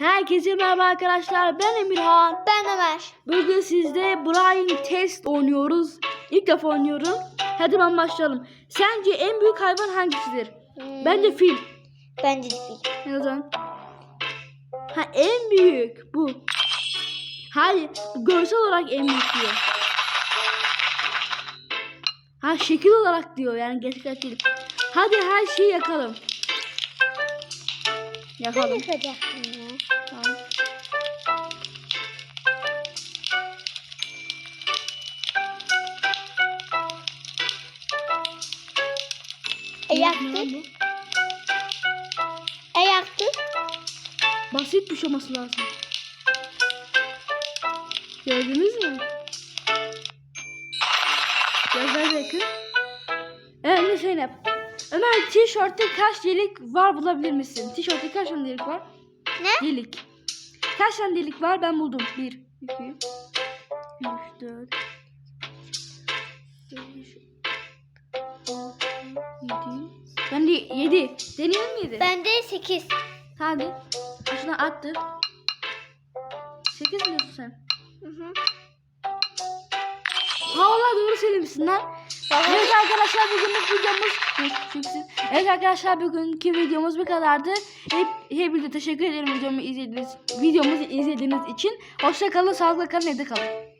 Herkese merhaba arkadaşlar. Ben Emirhan. Ben Ömer. Bugün sizde Brain Test oynuyoruz. İlk defa oynuyorum. Hadi ben başlayalım. Sence en büyük hayvan hangisidir? Hmm, Bence fil. Bence de fil. Ne o zaman? Ha en büyük bu. Hayır, görsel olarak en büyük diyor. Ha şekil olarak diyor yani gerçekten değil. Hadi her şeyi yakalım. Ben Yakalım. yapacaktım ya. Tamam. E bu? E yaktık. Basit bir şey olması lazım. Gördünüz mü? Gözler yakın. Evet ne Zeynep? Ömer tişörtte kaç delik var bulabilir misin? Tişörtte kaç tane delik var? Ne? Delik. Kaç tane delik var ben buldum. 1, 2, 3, 4, 5, 6, 7. Ben de 7. Deneyelim mi 7? Bende 8. Hadi. Şuna attı. 8 diyorsun sen. Hı hı. Ha valla doğru söylemişsin lan. Evet arkadaşlar bugünlük videomuz çünkü Evet arkadaşlar bugünkü videomuz bu kadardı. Hep hepinize teşekkür ederim videomu izlediğiniz videomuzu izlediğiniz için. Hoşça kalın, sağlıkla kalın, evde kalın.